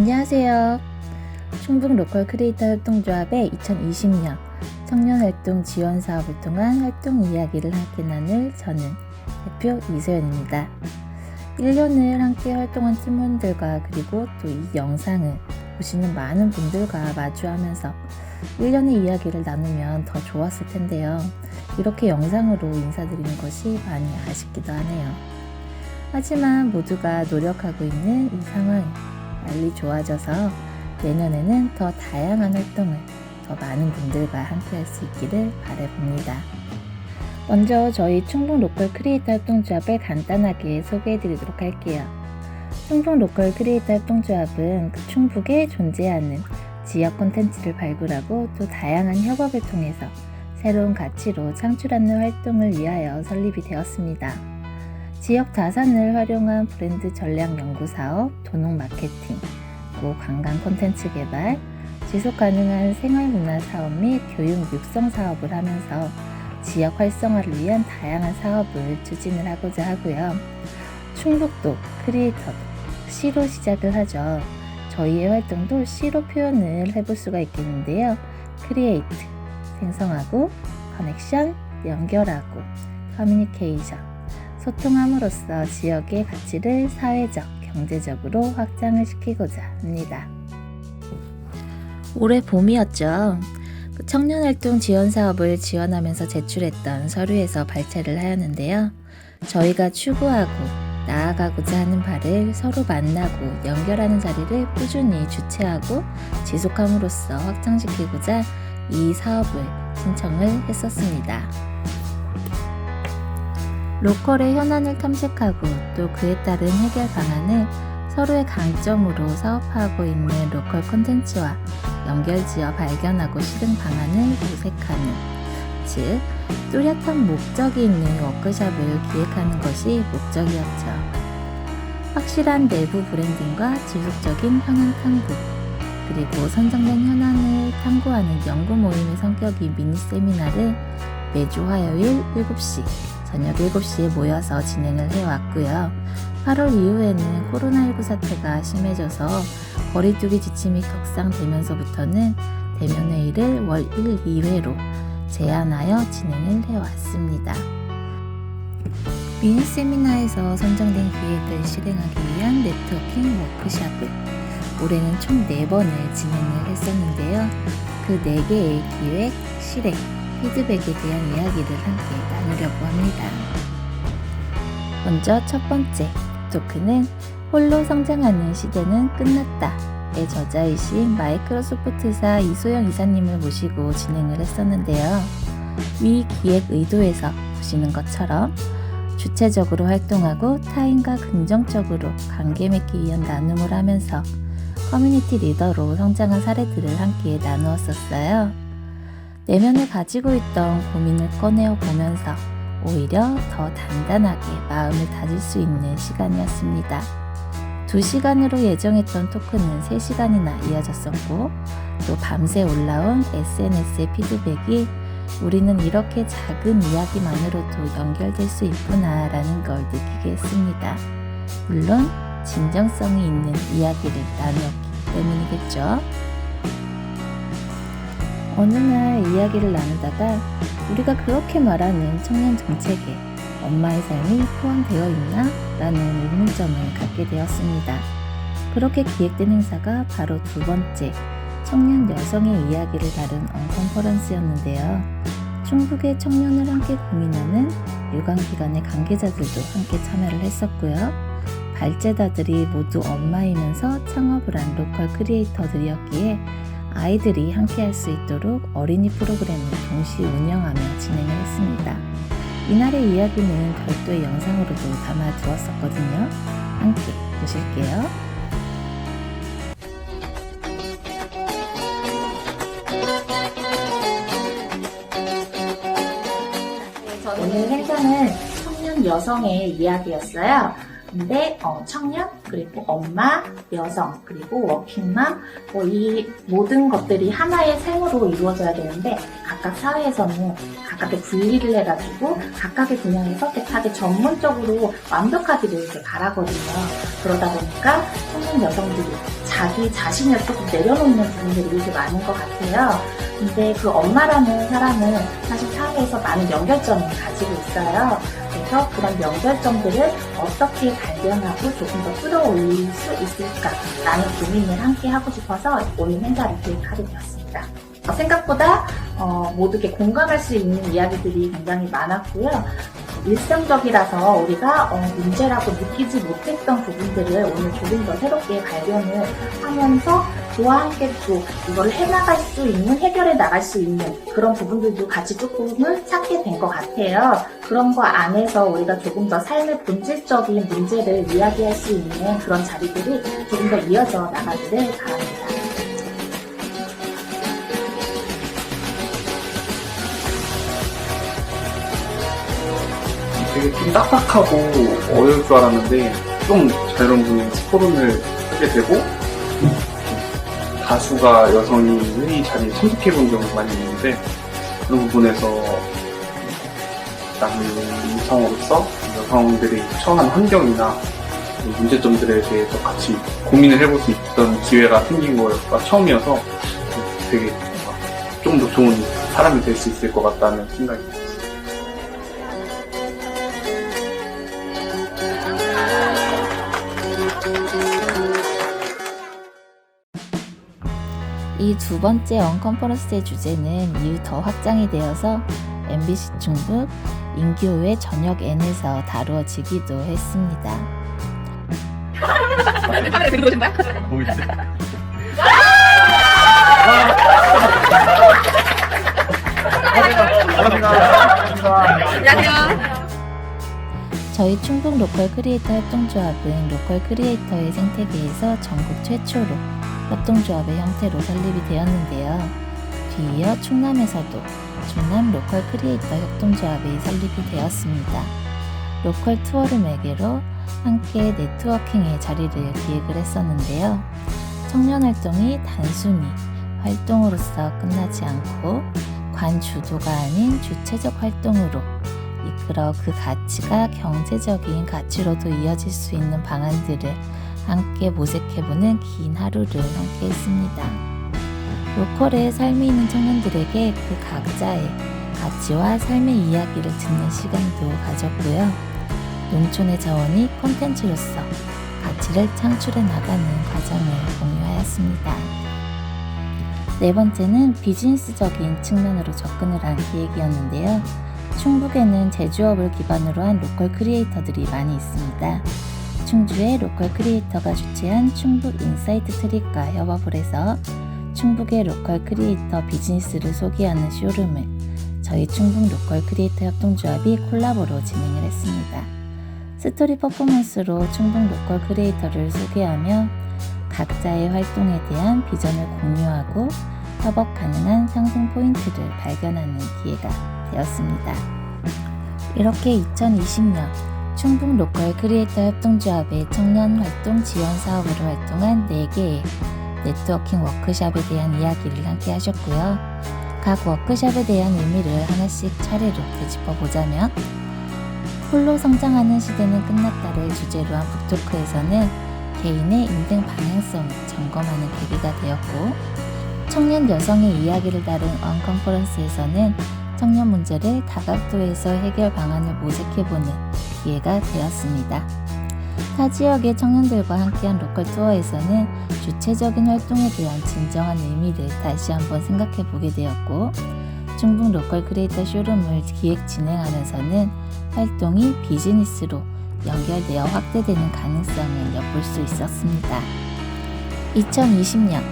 안녕하세요. 충북 로컬 크리에이터 활동조합의 2020년 청년 활동 지원 사업을 통한 활동 이야기를 함께 나눌 저는 대표 이소연입니다. 1년을 함께 활동한 팀원들과 그리고 또 이 영상을 보시는 많은 분들과 마주하면서 1년의 이야기를 나누면 더 좋았을 텐데요. 이렇게 영상으로 인사드리는 것이 많이 아쉽기도 하네요. 하지만 모두가 노력하고 있는 이 상황이 빨리 좋아져서 내년에는 더 다양한 활동을 더 많은 분들과 함께 할 수 있기를 바라봅니다. 먼저 저희 충북 로컬 크리에이터 활동조합을 간단하게 소개해 드리도록 할게요. 충북 로컬 크리에이터 활동조합은 그 충북에 존재하는 지역 콘텐츠를 발굴하고 또 다양한 협업을 통해서 새로운 가치로 창출하는 활동을 위하여 설립이 되었습니다. 지역 자산을 활용한 브랜드 전략 연구 사업, 도농 마케팅, 그리고 관광 콘텐츠 개발, 지속 가능한 생활 문화 사업 및 교육 육성 사업을 하면서 지역 활성화를 위한 다양한 사업을 추진을 하고자 하고요. 충북도 크리에이터도 C로 시작을 하죠. 저희의 활동도 C로 표현을 해볼 수가 있겠는데요. 크리에이트, 생성하고, 커넥션, 연결하고, 커뮤니케이션, 소통함으로써 지역의 가치를 사회적, 경제적으로 확장을 시키고자 합니다. 올해 봄이었죠. 그 청년활동 지원 사업을 지원하면서 제출했던 서류에서 발췌를 하였는데요. 저희가 추구하고 나아가고자 하는 바를 서로 만나고 연결하는 자리를 꾸준히 주최하고 지속함으로써 확장시키고자 이 사업을 신청을 했었습니다. 로컬의 현안을 탐색하고 또 그에 따른 해결 방안을 서로의 강점으로 사업하고 있는 로컬 콘텐츠와 연결지어 발견하고 실행 방안을 모색하는 즉 뚜렷한 목적이 있는 워크샵을 기획하는 것이 목적이었죠. 확실한 내부 브랜딩과 지속적인 현안 탐구 그리고 선정된 현안을 탐구하는 연구 모임의 성격이 미니 세미나를 매주 화요일 7시 저녁 7시에 모여서 진행을 해왔고요. 8월 이후에는 코로나19 사태가 심해져서 거리두기 지침이 격상되면서부터는 대면 회의를 월 1, 2회로 제한하여 진행을 해왔습니다. 미니 세미나에서 선정된 기획을 실행하기 위한 네트워킹 워크샵을 올해는 총 4번을 진행을 했었는데요. 그 4개의 기획, 실행, 피드백에 대한 이야기를 함께 나누려고 합니다. 먼저 첫 번째 토크는 홀로 성장하는 시대는 끝났다의 저자이신 마이크로소프트사 이소영 이사님을 모시고 진행을 했었는데요. 위 기획 의도에서 보시는 것처럼 주체적으로 활동하고 타인과 긍정적으로 관계 맺기 위한 나눔을 하면서 커뮤니티 리더로 성장한 사례들을 함께 나누었었어요. 내면에 가지고 있던 고민을 꺼내어 보면서 오히려 더 단단하게 마음을 다질 수 있는 시간이었습니다. 2시간으로 예정했던 토크는 3시간이나 이어졌었고 또 밤새 올라온 SNS의 피드백이 우리는 이렇게 작은 이야기만으로도 연결될 수 있구나 라는 걸 느끼게 했습니다. 물론 진정성이 있는 이야기를 나누었기 때문이겠죠. 어느 날 이야기를 나누다가 우리가 그렇게 말하는 청년 정책에 엄마의 삶이 포함되어 있나? 라는 의문점을 갖게 되었습니다. 그렇게 기획된 행사가 바로 두 번째 청년 여성의 이야기를 다룬 언컨퍼런스였는데요. 충북의 청년을 함께 고민하는 유관기관의 관계자들도 함께 참여를 했었고요. 발제자들이 모두 엄마이면서 창업을 한 로컬 크리에이터들이었기에 아이들이 함께 할 수 있도록 어린이 프로그램을 동시 운영하며 진행을 했습니다. 이날의 이야기는 별도의 영상으로도 담아 두었었거든요. 함께 보실게요. 오늘 행사는 청년 여성의 이야기였어요. 근데 어, 청년 그리고 엄마, 여성, 그리고 워킹맘, 뭐 이 모든 것들이 하나의 삶으로 이루어져야 되는데 각각 사회에서는 각각의 분리를 해가지고 각각의 분야에서 되게 전문적으로 완벽하기를 이렇게 바라거든요. 그러다 보니까 청년 여성들이 자기 자신을 조금 내려놓는 부분들이 이렇게 많은 것 같아요. 근데 그 엄마라는 사람은 사실 사회에서 많은 연결점을 가지고 있어요. 그래서 그런 연결점들을 어떻게 발견하고 조금 더 끌어올릴 수 있을까라는 고민을 함께 하고 싶어서 오늘 행사를 기획하게 되었습니다. 어, 생각보다 어, 모두게 공감할 수 있는 이야기들이 굉장히 많았고요. 일상적이라서 우리가 어, 문제라고 느끼지 못했던 부분들을 오늘 조금 더 새롭게 발견을 하면서 저와 함께 또 이걸 해나갈 수 있는, 해결해 나갈 수 있는 그런 부분들도 같이 조금은 찾게 된 것 같아요. 그런 거 안에서 우리가 조금 더 삶의 본질적인 문제를 이야기할 수 있는 그런 자리들이 조금 더 이어져 나가기를 바랍니다. 되게 좀 딱딱하고 어려울 줄 알았는데 좀 자유로운 토론을 하게 되고 다수가 여성이 회의 자리에 참석해 본 경우가 많이 있는데 그런 부분에서 남성으로서 여성들이 처한 환경이나 문제점들에 대해서 같이 고민을 해볼 수 있던 기회가 생긴 거가 처음이어서 되게 좀 더 좋은 사람이 될 수 있을 것 같다는 생각이 들어요. 이 두 번째 언컨퍼런스의 주제는 이후 더 확장이 되어서 MBC 충북 인교회 저녁 N에서 다루어지기도 했습니다. 저희 충북 로컬 크리에이터 협동조합은 로컬 크리에이터의 생태계에서 전국 최초로 협동조합의 형태로 설립이 되었는데요. 뒤이어 충남에서도 충남 로컬 크리에이터 협동조합이 설립이 되었습니다. 로컬 투어를 매개로 함께 네트워킹의 자리를 기획을 했었는데요. 청년 활동이 단순히 활동으로서 끝나지 않고 관 주도가 아닌 주체적 활동으로 이끌어 그 가치가 경제적인 가치로도 이어질 수 있는 방안들을 함께 모색해보는 긴 하루를 함께 했습니다. 로컬에 삶이 있는 청년들에게 그 각자의 가치와 삶의 이야기를 듣는 시간도 가졌고요. 농촌의 자원이 콘텐츠로서 가치를 창출해 나가는 과정을 공유하였습니다. 네 번째는 비즈니스적인 측면으로 접근을 한 기획이었는데요. 충북에는 제조업을 기반으로 한 로컬 크리에이터들이 많이 있습니다. 충주의 로컬 크리에이터가 주최한 충북 인사이트 트립과 협업을 해서 충북의 로컬 크리에이터 비즈니스를 소개하는 쇼룸을 저희 충북 로컬 크리에이터 협동조합이 콜라보로 진행을 했습니다. 스토리 퍼포먼스로 충북 로컬 크리에이터를 소개하며 각자의 활동에 대한 비전을 공유하고 협업 가능한 상승 포인트를 발견하는 기회가 되었습니다. 이렇게 2020년 충북 로컬 크리에이터 협동조합의 청년 활동 지원 사업으로 활동한 4개의 네트워킹 워크샵에 대한 이야기를 함께 하셨고요. 각 워크샵에 대한 의미를 하나씩 차례로 되짚어 보자면 홀로 성장하는 시대는 끝났다를 주제로 한 북토크에서는 개인의 인생 방향성을 점검하는 계기가 되었고 청년 여성의 이야기를 다룬 언 컨퍼런스에서는 청년 문제를 다각도에서 해결 방안을 모색해보는 기회가 되었습니다. 타 지역의 청년들과 함께한 로컬 투어에서는 주체적인 활동에 대한 진정한 의미를 다시 한번 생각해 보게 되었고, 충북 로컬 크리에이터 쇼룸을 기획 진행하면서는 활동이 비즈니스로 연결되어 확대되는 가능성을 엿볼 수 있었습니다. 2020년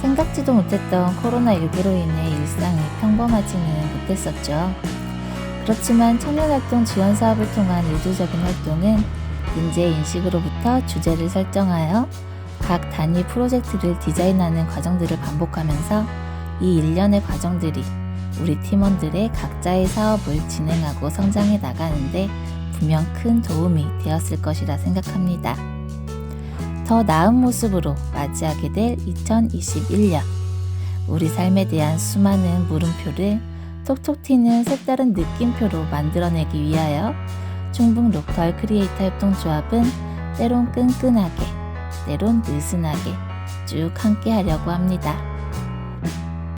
생각지도 못했던 코로나19로 인해 일상이 평범하지는 못했었죠. 그렇지만 청년활동 지원 사업을 통한 의도적인 활동은 문제 인식으로부터 주제를 설정하여 각 단위 프로젝트를 디자인하는 과정들을 반복하면서 이 일련의 과정들이 우리 팀원들의 각자의 사업을 진행하고 성장해 나가는데 분명 큰 도움이 되었을 것이라 생각합니다. 더 나은 모습으로 맞이하게 될 2021년. 우리 삶에 대한 수많은 물음표를 톡톡 튀는 색다른 느낌표로 만들어내기 위하여 충북 로컬 크리에이터 협동조합은 때론 끈끈하게, 때론 느슨하게 쭉 함께 하려고 합니다.